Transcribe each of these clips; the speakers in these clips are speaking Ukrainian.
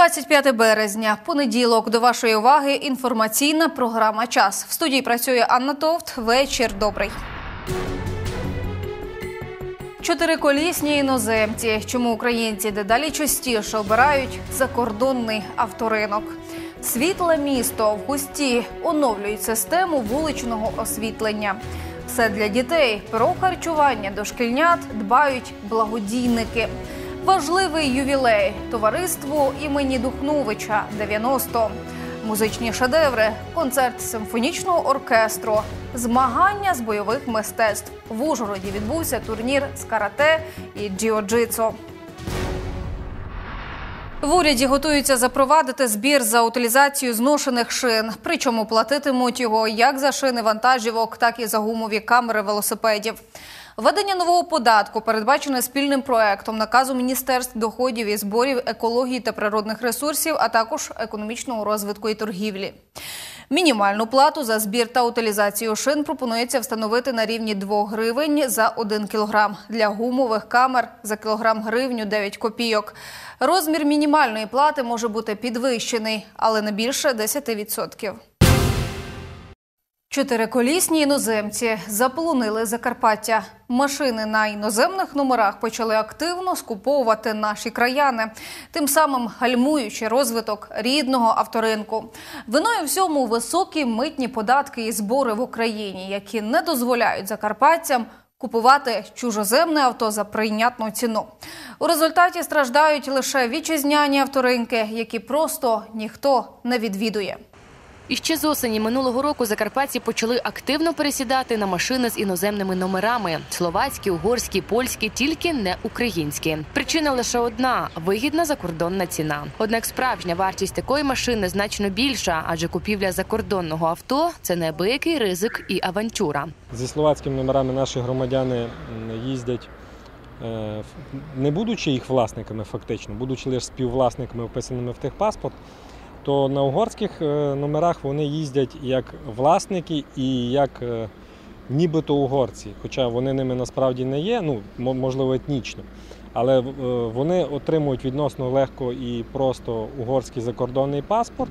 25 березня, понеділок. До вашої уваги інформаційна програма Час. В студії працює Анна Товт. Вечір добрий. Чотириколісні іноземці. Чому українці дедалі частіше обирають закордонний авторинок? Світле місто в густі оновлюють систему вуличного освітлення. Все для дітей про харчування дошкільнят дбають благодійники. Важливий ювілей товариству імені Духновича 90. Музичні шедеври, концерт симфонічного оркестру, змагання з бойових мистецтв. В Ужгороді відбувся турнір з карате і джіо-джитсу. В уряді готуються запровадити збір за утилізацію зношених шин. Причому платитимуть його як за шини вантажівок, так і за гумові камери велосипедів. Введення нового податку передбачене спільним проектом наказу Міністерств доходів і зборів екології та природних ресурсів, а також економічного розвитку і торгівлі. Мінімальну плату за збір та утилізацію шин пропонується встановити на рівні 2 гривень за 1 кілограм. Для гумових камер за кілограм гривню 9 копійок. Розмір мінімальної плати може бути підвищений, але не більше 10%. Чотириколісні іноземці заполонили Закарпаття. Машини на іноземних номерах почали активно скуповувати наші краяни, тим самим гальмуючи розвиток рідного авторинку. Виною всьому високі митні податки і збори в Україні, які не дозволяють закарпатцям купувати чужоземне авто за прийнятну ціну. У результаті страждають лише вітчизняні авторинки, які просто ніхто не відвідує. І ще з осені минулого року закарпатці почали активно пересідати на машини з іноземними номерами: словацькі, угорські, польські, тільки не українські. Причина лише одна вигідна закордонна ціна. Однак справжня вартість такої машини значно більша, адже купівля закордонного авто це неабиякий ризик і авантюра. Зі словацькими номерами наші громадяни їздять, е, не будучи їх власниками, фактично, будучи лише співвласниками, вписаними в техпаспорт, то на угорських е, номерах вони їздять як власники і як е, нібито угорці. Хоча вони ними насправді не є, ну можливо, етнічно. Але вони отримують відносно легко і просто угорський закордонний паспорт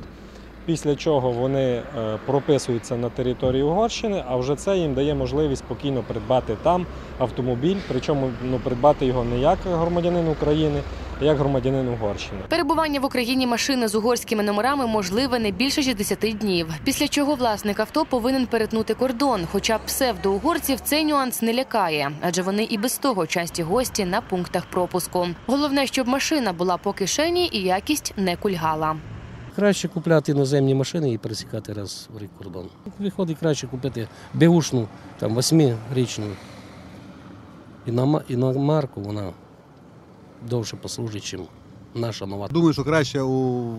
після чого вони е, прописуються на території Угорщини, а вже це їм дає можливість спокійно придбати там автомобіль, причому ну, придбати його не як громадянин України, як громадянин Угорщини. Перебування в Україні машини з угорськими номерами можливе не більше 60 днів. Після чого власник авто повинен перетнути кордон. Хоча псевдоугорців цей нюанс не лякає, адже вони і без того часті гості на пунктах пропуску. Головне, щоб машина була по кишені і якість не кульгала. Краще купляти іноземні машини і пересікати раз в рік кордон. Виходить краще купити беушну, там восьмирічну. І на, і на марку вона довше послужить, ніж наша нова. Думаю, що краще у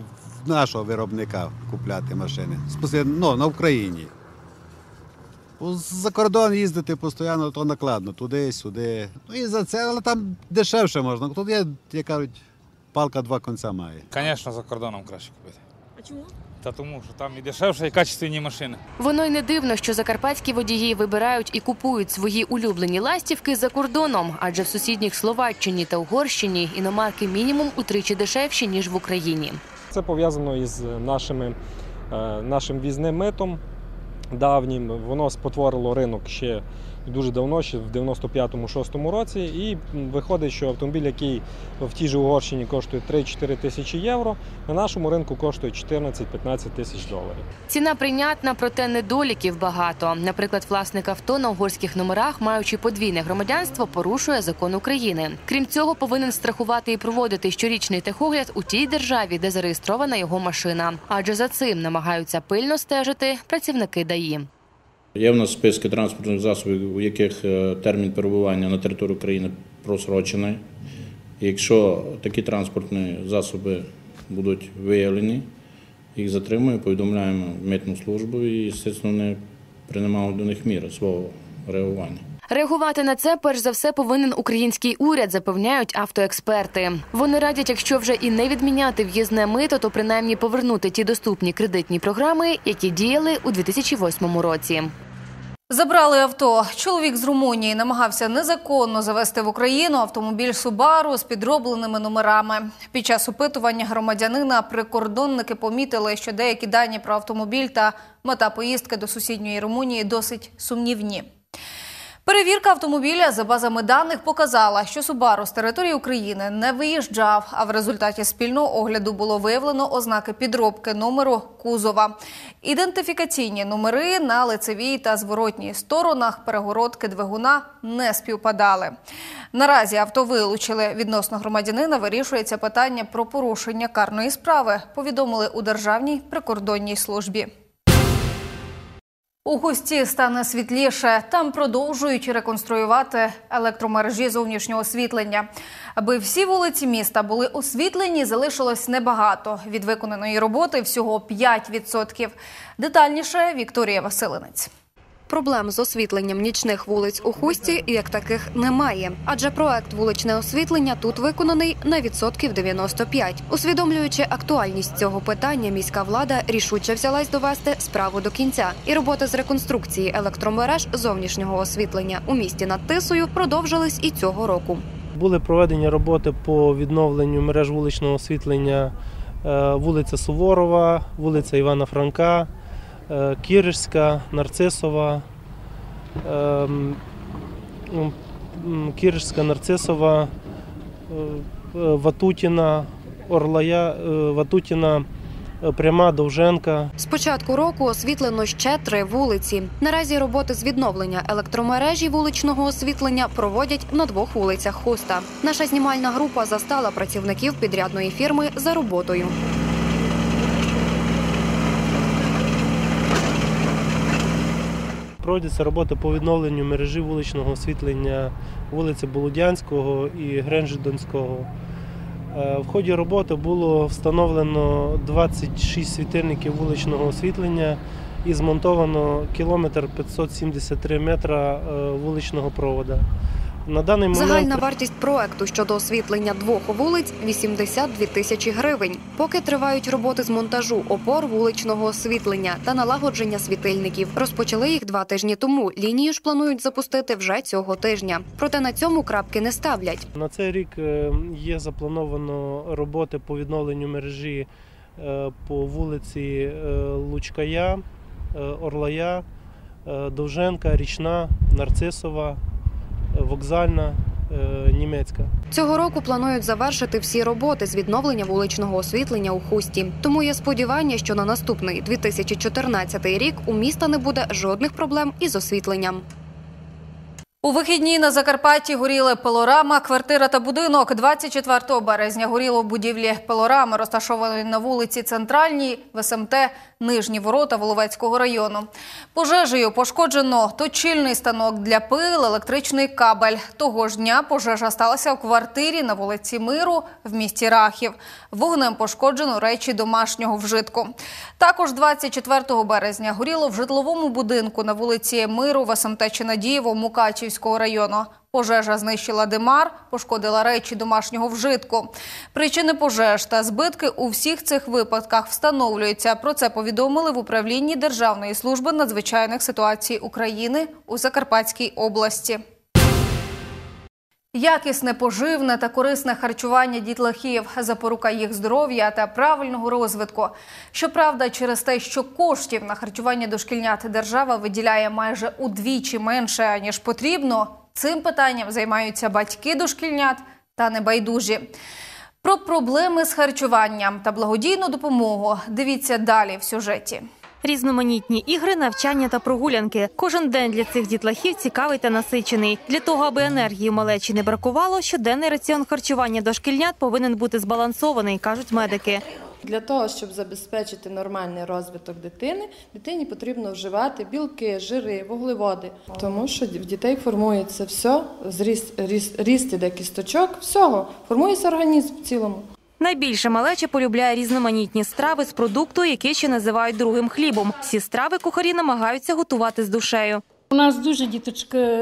нашого виробника купляти машини. Ну, на Україні. За кордон їздити постійно, то накладно, туди, сюди. Ну і за це, але там дешевше можна. Тут є, як кажуть, палка два конця має. Звісно, за кордоном краще купити. А чому? Та тому, що там і дешевше, і качественні машини. Воно й не дивно, що закарпатські водії вибирають і купують свої улюблені ластівки за кордоном, адже в сусідніх Словаччині та Угорщині іномарки мінімум утричі дешевші ніж в Україні. Це пов'язано із нашими е, нашим візним митом давнім. Воно спотворило ринок ще дуже давно, ще в 95-6 році. І виходить, що автомобіль, який в тій же Угорщині коштує 3-4 тисячі євро, на нашому ринку коштує 14-15 тисяч доларів. Ціна прийнятна, проте недоліків багато. Наприклад, власник авто на угорських номерах, маючи подвійне громадянство, порушує закон України. Крім цього, повинен страхувати і проводити щорічний техогляд у тій державі, де зареєстрована його машина. Адже за цим намагаються пильно стежити працівники ДАІ. Є в нас списки транспортних засобів, у яких е, термін перебування на території України просрочений. Якщо такі транспортні засоби будуть виявлені, їх затримуємо, повідомляємо митну службу і, звісно, не приймаємо до них міри свого реагування. Реагувати на це перш за все повинен український уряд, запевняють автоексперти. Вони радять, якщо вже і не відміняти в'їзне мито, то принаймні повернути ті доступні кредитні програми, які діяли у 2008 році. Забрали авто. Чоловік з Румунії намагався незаконно завести в Україну автомобіль Субару з підробленими номерами. Під час опитування громадянина прикордонники помітили, що деякі дані про автомобіль та мета поїздки до сусідньої Румунії досить сумнівні. Перевірка автомобіля за базами даних показала, що Субару з території України не виїжджав, а в результаті спільного огляду було виявлено ознаки підробки номеру кузова. Ідентифікаційні номери на лицевій та зворотній сторонах перегородки двигуна не співпадали. Наразі авто вилучили. Відносно громадянина вирішується питання про порушення карної справи, повідомили у Державній прикордонній службі. У густі стане світліше. Там продовжують реконструювати електромережі зовнішнього освітлення. Аби всі вулиці міста були освітлені, залишилось небагато. Від виконаної роботи всього 5%. Детальніше Вікторія Василинець. Проблем з освітленням нічних вулиць у Хусті як таких немає, адже проект вуличне освітлення тут виконаний на відсотків 95. Усвідомлюючи актуальність цього питання, міська влада рішуче взялась довести справу до кінця. І роботи з реконструкції електромереж зовнішнього освітлення у місті над Тисою продовжились і цього року. Були проведені роботи по відновленню мереж вуличного освітлення е, вулиця Суворова, вулиця Івана Франка, Кіришська, Нарцисова, ем, м, Кіришська, Нарцисова, е, е, Ватутіна, Орлая, е, Ватутіна, е, Пряма, Довженка. З початку року освітлено ще три вулиці. Наразі роботи з відновлення електромережі вуличного освітлення проводять на двох вулицях Хуста. Наша знімальна група застала працівників підрядної фірми за роботою. Проводяться роботи по відновленню мережі вуличного освітлення вулиці Болодянського і Гренжидонського. Е, В ході роботи було встановлено 26 світильників вуличного освітлення і змонтовано кілометр 573 метра е, вуличного провода. На даний момент Загальна вартість проекту щодо освітлення двох вулиць 82 тисячі гривень. Поки тривають роботи з монтажу опор вуличного освітлення та налагодження світильників. Розпочали їх два тижні тому. Лінію ж планують запустити вже цього тижня. Проте на цьому крапки не ставлять. На цей рік е, є заплановано роботи по відновленню мережі е, по вулиці е, Лучкая, Орлая, Довженка, Річна, Нарцисова, Вокзальна, е, Німецька. Цього року планують завершити всі роботи з відновлення вуличного освітлення у хусті. Тому є сподівання, що на наступний 2014 рік у міста не буде жодних проблем із освітленням. У вихідні на Закарпатті горіли пилорама, квартира та будинок. 24 березня горіло в будівлі пилорами, розташованої на вулиці Центральній, в СМТ Нижні ворота Воловецького району. Пожежею пошкоджено точильний станок для пил, електричний кабель. Того ж дня пожежа сталася в квартирі на вулиці Миру в місті Рахів. Вогнем пошкоджено речі домашнього вжитку. Також 24 березня горіло в житловому будинку на вулиці Миру в СМТ Чинадієво Мукачівського району. Пожежа знищила димар, пошкодила речі домашнього вжитку. Причини пожеж та збитки у всіх цих випадках встановлюються. Про це повідомили в управлінні Державної служби надзвичайних ситуацій України у Закарпатській області. Якісне, поживне та корисне харчування дітлахів, запорука їх здоров'я та правильного розвитку. Щоправда, через те, що коштів на харчування дошкільнят держава виділяє майже удвічі менше ніж потрібно, цим питанням займаються батьки дошкільнят та небайдужі. Про проблеми з харчуванням та благодійну допомогу дивіться далі в сюжеті. Різноманітні ігри, навчання та прогулянки. Кожен день для цих дітлахів цікавий та насичений. Для того, аби енергії малечі не бракувало, щоденний раціон харчування дошкільнят повинен бути збалансований, кажуть медики. Для того, щоб забезпечити нормальний розвиток дитини, дитині потрібно вживати білки, жири, вуглеводи, тому що в дітей формується все, зріст, ріст, ріст іде кісточок, всього, формується організм в цілому. Найбільше малеча полюбляє різноманітні страви з продукту, який ще називають другим хлібом. Всі страви кухарі намагаються готувати з душею. У нас дуже діточки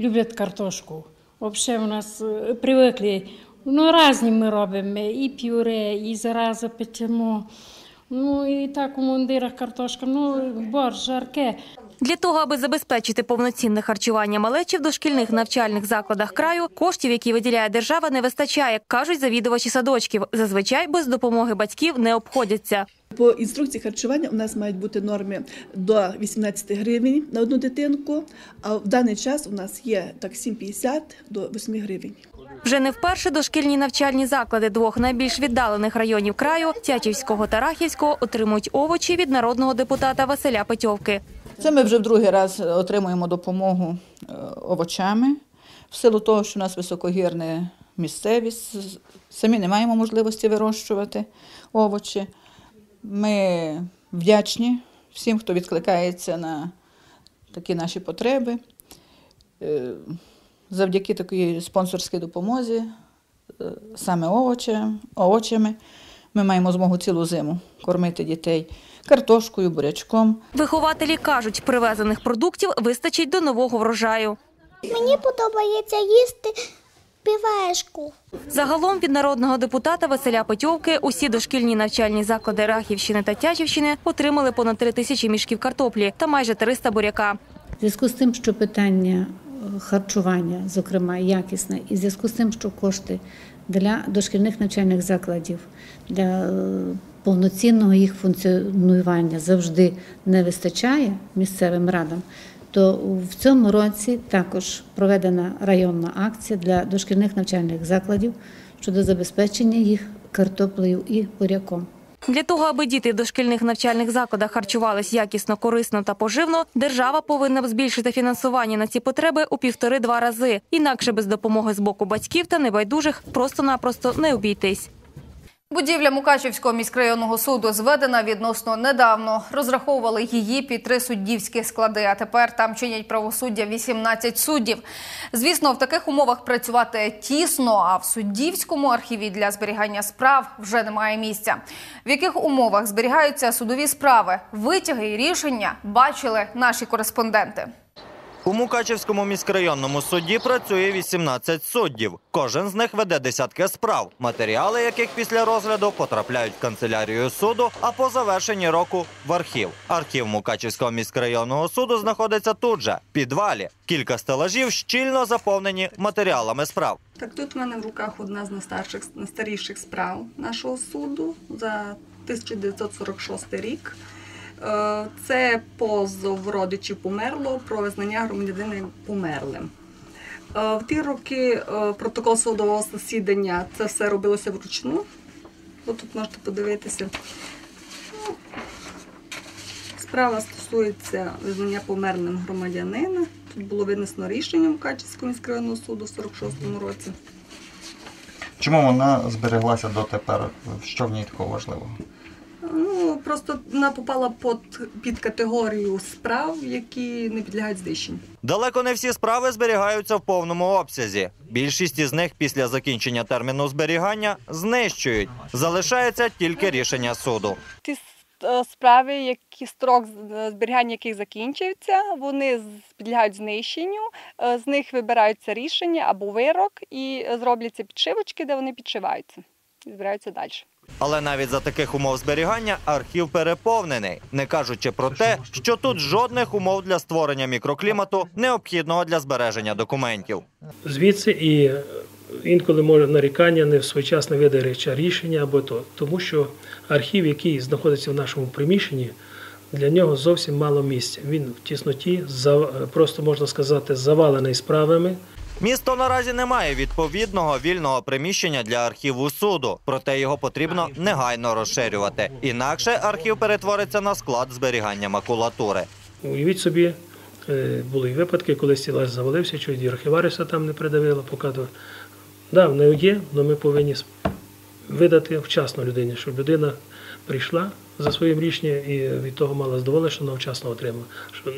люблять картошку. Взагалі у нас е, привикли. Ну, різні ми робимо, і пюре, і зараза печемо. Ну, і так у мундирах картошка, ну, борщ, жарке. Для того, аби забезпечити повноцінне харчування малечі в дошкільних навчальних закладах краю, коштів, які виділяє держава, не вистачає, кажуть завідувачі садочків. Зазвичай без допомоги батьків не обходяться. По інструкції харчування у нас мають бути норми до 18 гривень на одну дитинку, а в даний час у нас є так 7,50 до 8 гривень. Вже не вперше дошкільні навчальні заклади двох найбільш віддалених районів краю Тячівського та Рахівського отримують овочі від народного депутата Василя Петьовки. Це ми вже в другий раз отримуємо допомогу е, овочами. В силу того, що у нас високогірна місцевість, самі не маємо можливості вирощувати овочі. Ми вдячні всім, хто відкликається на такі наші потреби. Завдяки такій спонсорській допомозі, е, саме овочам, овочами, ми маємо змогу цілу зиму кормити дітей картошкою, бурячком. Вихователі кажуть, привезених продуктів вистачить до нового врожаю. Мені подобається їсти півешку. Загалом від народного депутата Василя Петьовки усі дошкільні навчальні заклади Рахівщини та Тячівщини отримали понад три тисячі мішків картоплі та майже 300 буряка. Зв'язку з тим, що питання харчування, зокрема, якісне, і в зв'язку з тим, що кошти для дошкільних навчальних закладів для е, повноцінного їх функціонування завжди не вистачає місцевим радам, то в цьому році також проведена районна акція для дошкільних навчальних закладів щодо забезпечення їх картоплею і буряком. Для того, аби діти в дошкільних навчальних закладах харчувались якісно, корисно та поживно, держава повинна збільшити фінансування на ці потреби у півтори-два рази. Інакше без допомоги з боку батьків та небайдужих просто-напросто не обійтись. Будівля Мукачівського міськрайонного суду зведена відносно недавно. Розраховували її під три суддівські склади. А тепер там чинять правосуддя 18 суддів. Звісно, в таких умовах працювати тісно, а в суддівському архіві для зберігання справ вже немає місця. В яких умовах зберігаються судові справи, витяги і рішення бачили наші кореспонденти. У Мукачівському міськрайонному суді працює 18 суддів. Кожен з них веде десятки справ, матеріали яких після розгляду потрапляють в канцелярію суду, а по завершенні року в архів. Архів Мукачівського міськрайонного суду знаходиться тут же, в підвалі. Кілька стелажів щільно заповнені матеріалами справ. Так, тут в мене в руках одна з найстарших, найстаріших справ нашого суду за 1946 рік. Е, Це позов родичів померлого про визнання громадянина померлим. Е, В ті роки е, протокол судового засідання це все робилося вручну. От тут можете подивитися. Ну, Справа стосується визнання померлим громадянина. Тут було винесено рішення Мукачівського міськрайонного суду в 46-му році. Чому вона збереглася дотепер? Що в ній такого важливого? Ну, просто вона попала під, під категорію справ, які не підлягають знищенню. Далеко не всі справи зберігаються в повному обсязі. Більшість із них після закінчення терміну зберігання знищують. Залишається тільки рішення суду. Ті е, справи, які строк зберігання яких закінчився, вони з- підлягають знищенню. Е, З них вибираються рішення або вирок і е, зробляться підшивочки, де вони підшиваються і збираються далі. Але навіть за таких умов зберігання архів переповнений, не кажучи про те, що тут жодних умов для створення мікроклімату необхідного для збереження документів. Звідси і е, інколи може нарікання не своєчасно видача рішення або то, тому що архів, який знаходиться в нашому приміщенні, для нього зовсім мало місця. Він в тісноті, за- просто можна сказати, завалений справами. Місто наразі не має відповідного вільного приміщення для архіву суду, проте його потрібно негайно розширювати. Інакше архів перетвориться на склад зберігання макулатури. Уявіть собі, е, були й випадки, коли стілаж завалився, і архівариса там не придавило, поки то. Да, воно є, але ми повинні видати вчасно людині, щоб людина прийшла за своїм рішенням і від того мала задоволення, що вона вчасно отримала.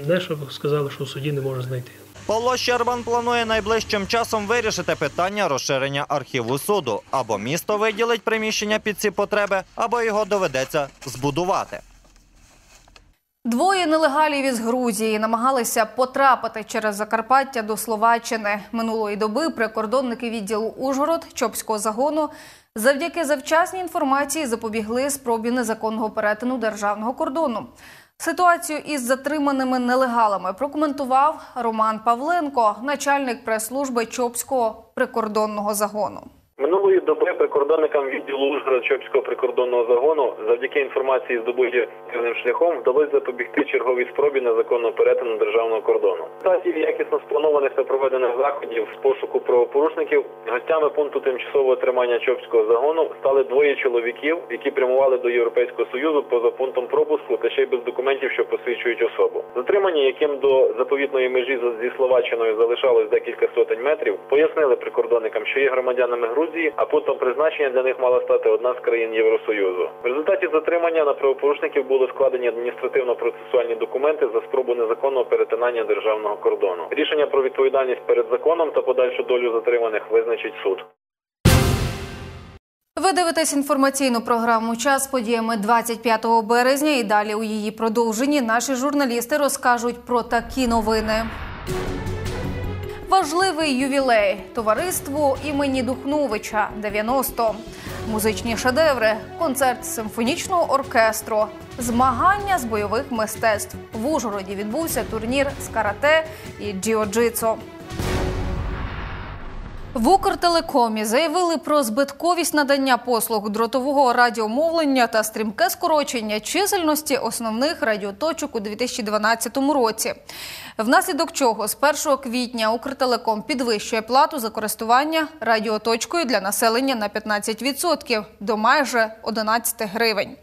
Не щоб сказали, що в суді не може знайти. Павло Щербан планує найближчим часом вирішити питання розширення архіву суду. Або місто виділить приміщення під ці потреби, або його доведеться збудувати. Двоє нелегалів із Грузії намагалися потрапити через Закарпаття до Словаччини. Минулої доби прикордонники відділу Ужгород Чопського загону завдяки завчасній інформації запобігли спробі незаконного перетину державного кордону. Ситуацію із затриманими нелегалами прокоментував Роман Павленко, начальник прес-служби Чопського прикордонного загону. Минулої доби прикордонникам відділу Ужгород-Чопського прикордонного загону завдяки інформації здобутій активним шляхом вдалося запобігти черговій спробі незаконного перетину державного кордону. В результаті якісно спланованих та проведених заходів з пошуку правопорушників гостями пункту тимчасового тримання Чопського загону стали двоє чоловіків, які прямували до Європейського союзу поза пунктом пропуску та ще й без документів, що посвідчують особу. Затримані, яким до заповітної межі зі Словаччиною залишалось декілька сотень метрів, пояснили прикордонникам, що є громадянами Грузії, а пунктом призначення для них мала стати одна з країн Євросоюзу. В результаті затримання на правопорушників були складені адміністративно-процесуальні документи за спробу незаконного перетинання державного кордону. Рішення про відповідальність перед законом та подальшу долю затриманих визначить суд. Ви дивитесь інформаційну програму Час подіями 25 березня. І далі у її продовженні наші журналісти розкажуть про такі новини. Важливий ювілей товариству імені Духновича 90. Музичні шедеври, концерт симфонічного оркестру, змагання з бойових мистецтв. В Ужгороді відбувся турнір з карате і джіо-джитсу. В Укртелекомі заявили про збитковість надання послуг дротового радіомовлення та стрімке скорочення чисельності основних радіоточок у 2012 році. Внаслідок чого з 1 квітня Укртелеком підвищує плату за користування радіоточкою для населення на 15% до майже 11 гривень.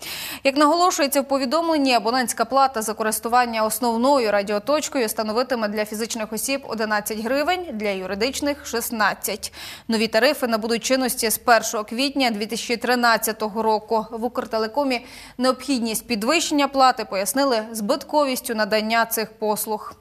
Як наголошується в повідомленні, абонентська плата за користування основною радіоточкою становитиме для фізичних осіб 11 гривень, для юридичних 16. Нові тарифи набудуть чинності з 1 квітня 2013 року. В Укртелекомі необхідність підвищення плати пояснили збитковістю надання цих послуг.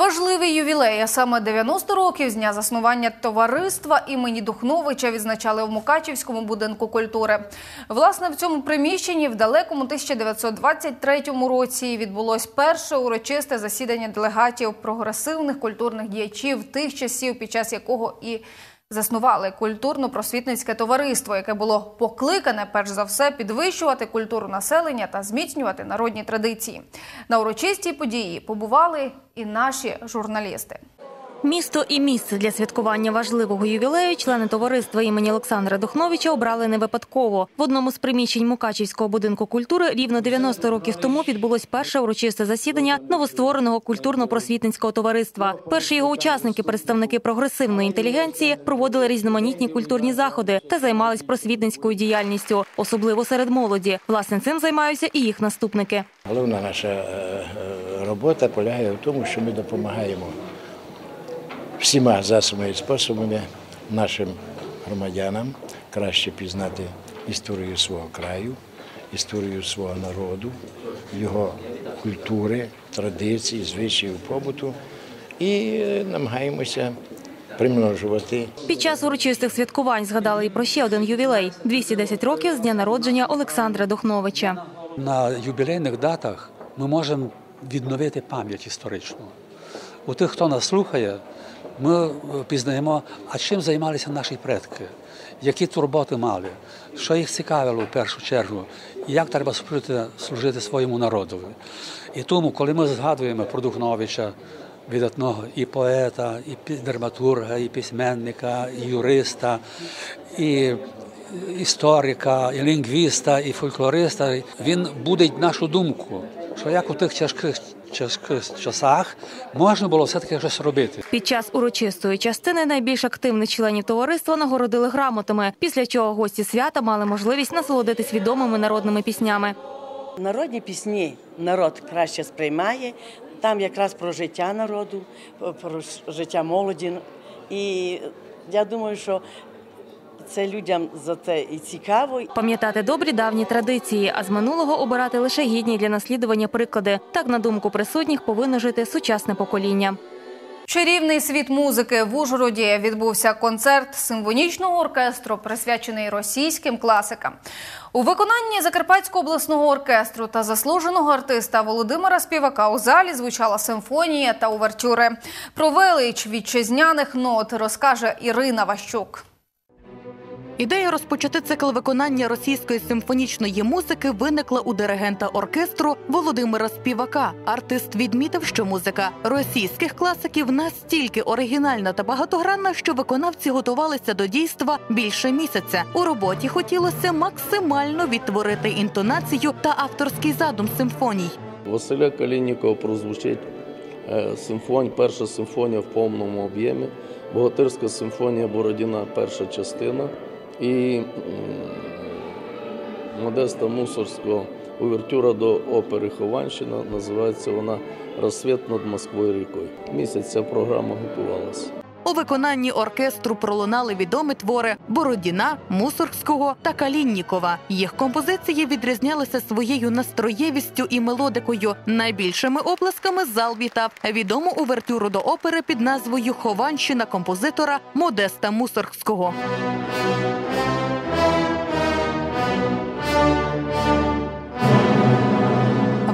Важливий ювілей, а саме 90 років з дня заснування товариства імені Духновича відзначали в Мукачівському будинку культури. Власне, в цьому приміщенні в далекому 1923 році відбулось перше урочисте засідання делегатів прогресивних культурних діячів тих часів, під час якого і заснували культурно-просвітницьке товариство, яке було покликане перш за все підвищувати культуру населення та зміцнювати народні традиції. На урочистій події побували і наші журналісти. Місто і місце для святкування важливого ювілею члени товариства імені Олександра Духновича обрали не випадково. В одному з приміщень Мукачівського будинку культури рівно 90 років тому відбулось перше урочисте засідання новоствореного культурно-просвітницького товариства. Перші його учасники, представники прогресивної інтелігенції, проводили різноманітні культурні заходи та займались просвітницькою діяльністю, особливо серед молоді. Власне, цим займаються і їх наступники. Головна наша е, е, робота полягає в тому, що ми допомагаємо всіма засобами і способами нашим громадянам краще пізнати історію свого краю, історію свого народу, його культури, традицій, звичаїв побуту і е, намагаємося примножувати. Під час урочистих святкувань згадали і про ще один ювілей – 210 років з дня народження Олександра Духновича. На юбілейних датах ми можемо відновити пам'ять історичну. У тих, хто нас слухає, ми пізнаємо, а чим займалися наші предки, які турботи мали, що їх цікавило в першу чергу, як треба служити, служити своєму народові. І тому, коли ми згадуємо про Духновича, видатного і поета, і драматурга, і письменника, і юриста, і історика, і лінгвіста, і фольклориста, він будить нашу думку, що як у тих тяжких часах можна було все таки щось робити. Під час урочистої частини найбільш активних членів товариства нагородили грамотами, після чого гості свята мали можливість насолодитись відомими народними піснями. Народні пісні народ краще сприймає. Там якраз про життя народу, про життя молоді. І я думаю, що це людям за те і цікаво. Пам'ятати добрі давні традиції, а з минулого обирати лише гідні для наслідування приклади. Так, на думку присутніх, повинно жити сучасне покоління. Чарівний світ музики в Ужгороді відбувся концерт симфонічного оркестру, присвячений російським класикам. У виконанні Закарпатського обласного оркестру та заслуженого артиста Володимира Співака у залі звучала симфонія та увертюри. Про велич вітчизняних нот розкаже Ірина Ващук. Ідея розпочати цикл виконання російської симфонічної музики виникла у диригента оркестру Володимира Співака. Артист відмітив, що музика російських класиків настільки оригінальна та багатогранна, що виконавці готувалися до дійства більше місяця. У роботі хотілося максимально відтворити інтонацію та авторський задум симфоній. Василя Калінікова прозвучить е, симфонія, перша симфонія в повному об'ємі, Богатирська симфонія Бородіна, перша частина і Модеста Мусорського увертюра до опери Хованщина. Називається вона Розсвіт над Москвою рікою. Місяць ця програма готувалася. У виконанні оркестру пролунали відомі твори Бородіна, Мусоргського та Каліннікова. Їх композиції відрізнялися своєю настроєвістю і мелодикою. Найбільшими оплесками зал вітав відому увертюру до опери під назвою Хованщина композитора Модеста Мусоргського.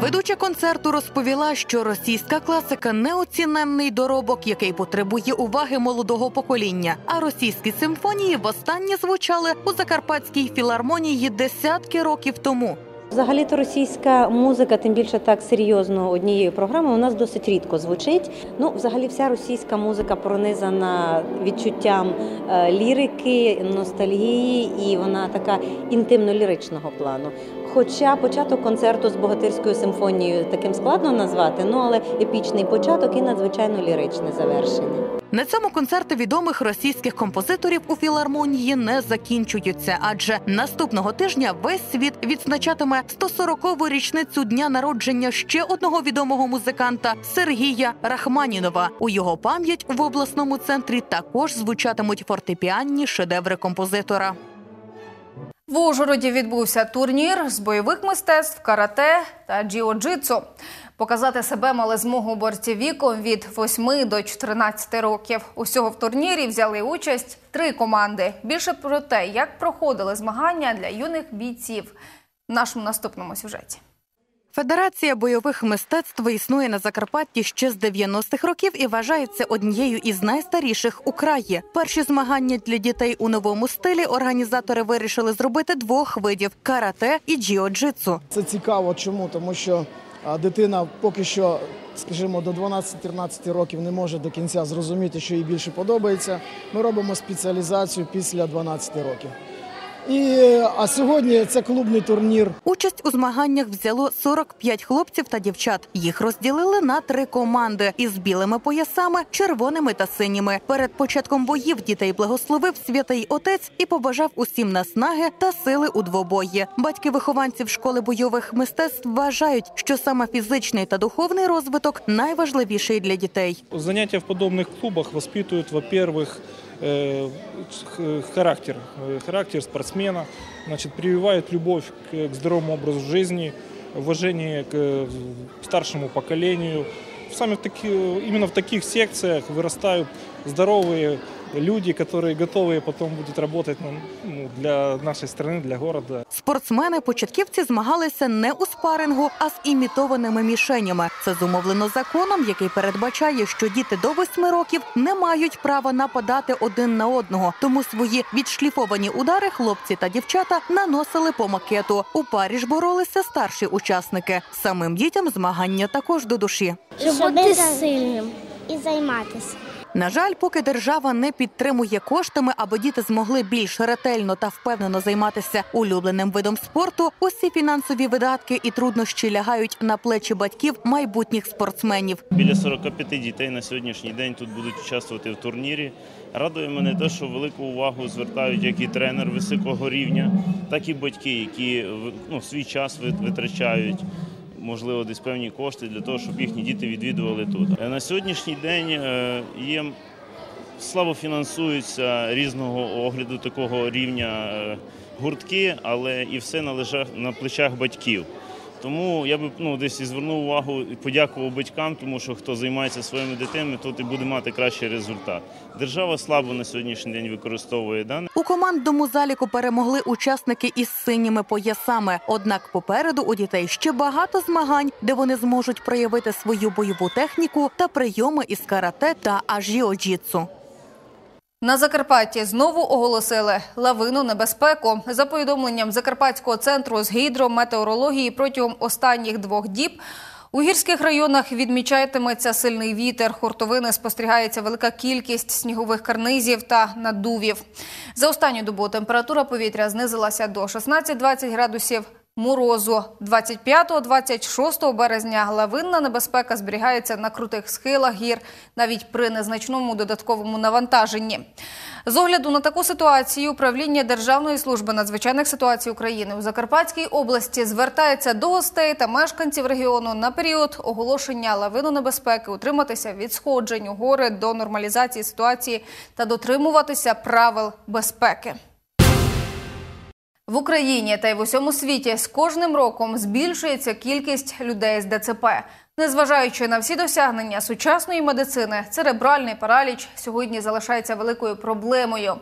Ведуча концерту розповіла, що російська класика неоціненний доробок, який потребує уваги молодого покоління. А російські симфонії востаннє звучали у закарпатській філармонії десятки років тому. Взагалі-то російська музика, тим більше так серйозно однією програмою, у нас досить рідко звучить. Ну, взагалі, вся російська музика пронизана відчуттям е, лірики, ностальгії, і вона така інтимно-ліричного плану. Хоча початок концерту з богатирською симфонією таким складно назвати, ну але епічний початок і надзвичайно ліричне завершення. На цьому концерти відомих російських композиторів у філармонії не закінчуються, адже наступного тижня весь світ відзначатиме 140-ву річницю дня народження ще одного відомого музиканта Сергія Рахманінова. У його пам'ять в обласному центрі також звучатимуть фортепіанні шедеври композитора. В Ужгороді відбувся турнір з бойових мистецтв, карате та джіо-джитсу. Показати себе мали змогу борці віком від 8 до 14 років. Усього в турнірі взяли участь три команди. Більше про те, як проходили змагання для юних бійців в нашому наступному сюжеті. Федерація бойових мистецтв існує на Закарпатті ще з 90-х років і вважається однією із найстаріших у краї. Перші змагання для дітей у новому стилі організатори вирішили зробити двох видів карате і джіо-джитсу. Це цікаво. Чому? Тому що дитина поки що, скажімо, до 12-13 років не може до кінця зрозуміти, що їй більше подобається. Ми робимо спеціалізацію після 12 років. І, а сьогодні це клубний турнір. Участь у змаганнях взяло 45 хлопців та дівчат. Їх розділили на три команди із білими поясами, червоними та синіми. Перед початком боїв дітей благословив святий отець і побажав усім наснаги та сили у двобої. Батьки вихованців школи бойових мистецтв вважають, що саме фізичний та духовний розвиток найважливіший для дітей. Занятия в подобных клубах воспитывают, во-первых, э, х- характер, э, характер спортсмена, значит, прививают любовь к, к здоровому образу жизни, уважение к э, старшему поколению. Сами в таки, именно в таких секциях вырастают здоровые люди, которые готовы потом будут работать ну, ну, для нашей страны, для города. Спортсмени-початківці змагалися не у спарингу, а з імітованими мішенями. Це зумовлено законом, який передбачає, що діти до 8 років не мають права нападати один на одного. Тому свої відшліфовані удари хлопці та дівчата наносили по макету. У парі ж боролися старші учасники. Самим дітям змагання також до душі. Щоб бути сильним і займатися. На жаль, поки держава не підтримує коштами, аби діти змогли більш ретельно та впевнено займатися улюбленим видом спорту, усі фінансові видатки і труднощі лягають на плечі батьків майбутніх спортсменів. Біля 45 дітей на сьогоднішній день тут будуть участвувати в турнірі. Радує мене те, що велику увагу звертають як і тренер високого рівня, так і батьки, які ну, свій час вит- витрачають. Можливо, десь певні кошти для того, щоб їхні діти відвідували тут. Е, На сьогоднішній день е, є слабо фінансуються різного огляду такого рівня е, гуртки, але і все на, плечах батьків. Тому я би ну, десь і звернув увагу і подякував батькам, тому що хто займається своїми дитинами, тот і буде мати кращий результат. Держава слабо на сьогоднішній день використовує дане. У командному заліку перемогли учасники із синіми поясами. Однак попереду у дітей ще багато змагань, де вони зможуть проявити свою бойову техніку та прийоми із карате та ажіо-джітсу. На Закарпатті знову оголосили лавину небезпеку. За повідомленням Закарпатського центру з гідрометеорології протягом останніх двох діб у гірських районах відмічатиметься сильний вітер. Хуртовини спостерігається велика кількість снігових карнизів та надувів. За останню добу температура повітря знизилася до 16-20 градусів. Морозу 25-26 березня лавинна небезпека зберігається на крутих схилах гір, навіть при незначному додатковому навантаженні. З огляду на таку ситуацію управління Державної служби надзвичайних ситуацій України у Закарпатській області звертається до гостей та мешканців регіону на період оголошення лавинонебезпеки утриматися від сходжень у гори до нормалізації ситуації та дотримуватися правил безпеки. В Україні та й в усьому світі з кожним роком збільшується кількість людей з ДЦП. Незважаючи на всі досягнення сучасної медицини, церебральний параліч сьогодні залишається великою проблемою,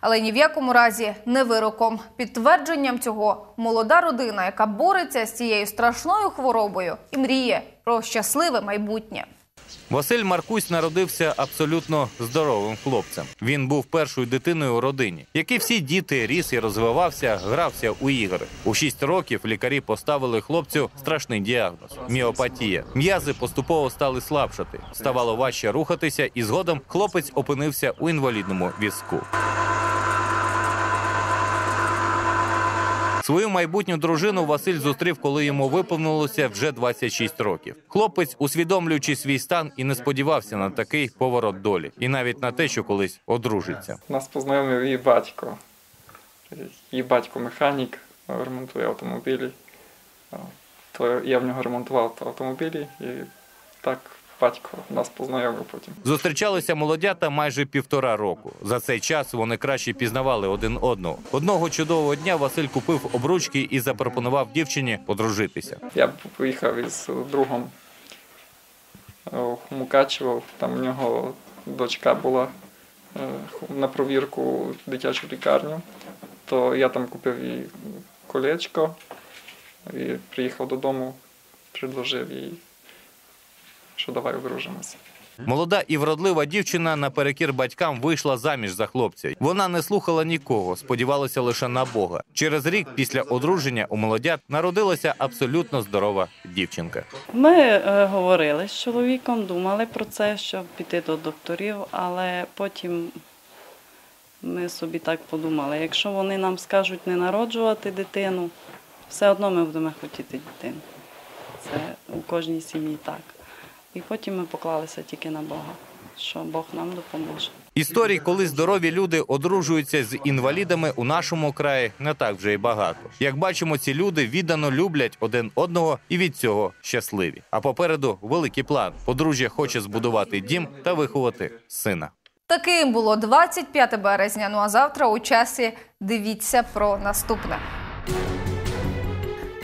але ні в якому разі не вироком. Підтвердженням цього молода родина, яка бореться з цією страшною хворобою і мріє про щасливе майбутнє. Василь Маркусь народився абсолютно здоровим хлопцем. Він був першою дитиною у родині. Як і всі діти, ріс і розвивався, грався у ігри. У 6 років лікарі поставили хлопцю страшний діагноз міопатія. М'язи поступово стали слабшати, ставало важче рухатися, і згодом хлопець опинився у інвалідному візку. Свою майбутню дружину Василь зустрів, коли йому виповнилося вже 26 років. Хлопець, усвідомлюючи свій стан, і не сподівався на такий поворот долі, і навіть на те, що колись одружиться. Нас познайомив її батько. Її батько механік, ремонтує автомобілі. То я в нього ремонтував автомобілі і так батько нас познайомив потім. Зустрічалися молодята майже півтора року. За цей час вони краще пізнавали один одного. Одного чудового дня Василь купив обручки і запропонував дівчині подружитися. Я поїхав із другом в Мукачево. Там у нього дочка була на провірку в дитячу лікарню. То я там купив їй колечко і приїхав додому, предложив їй що давай одружимося. Молода і вродлива дівчина наперекір батькам вийшла заміж за хлопця. Вона не слухала нікого, сподівалася лише на Бога. Через рік після одруження у молодят народилася абсолютно здорова дівчинка. Ми е, говорили з чоловіком, думали про це, щоб піти до докторів, але потім ми собі так подумали: якщо вони нам скажуть не народжувати дитину, все одно ми будемо хотіти дитину. Це у кожній сім'ї так. І потім ми поклалися тільки на Бога, що Бог нам допоможе. Історій, коли здорові люди одружуються з інвалідами у нашому краї, не так вже й багато. Як бачимо, ці люди віддано люблять один одного і від цього щасливі. А попереду великий план. Подружжя хоче збудувати дім та виховати сина. Таким було 25 березня. Ну а завтра у часі дивіться про наступне.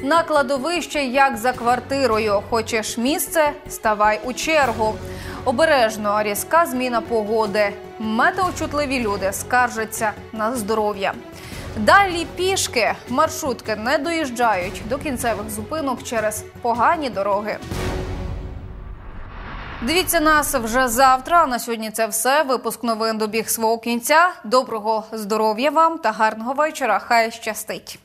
На кладовище, як за квартирою. Хочеш місце, ставай у чергу. Обережно різка зміна погоди. Метеочутливі люди скаржаться на здоров'я. Далі пішки маршрутки не доїжджають до кінцевих зупинок через погані дороги. Дивіться нас вже завтра. А На сьогодні це все. Випуск новин добіг свого кінця. Доброго здоров'я вам та гарного вечора. Хай щастить.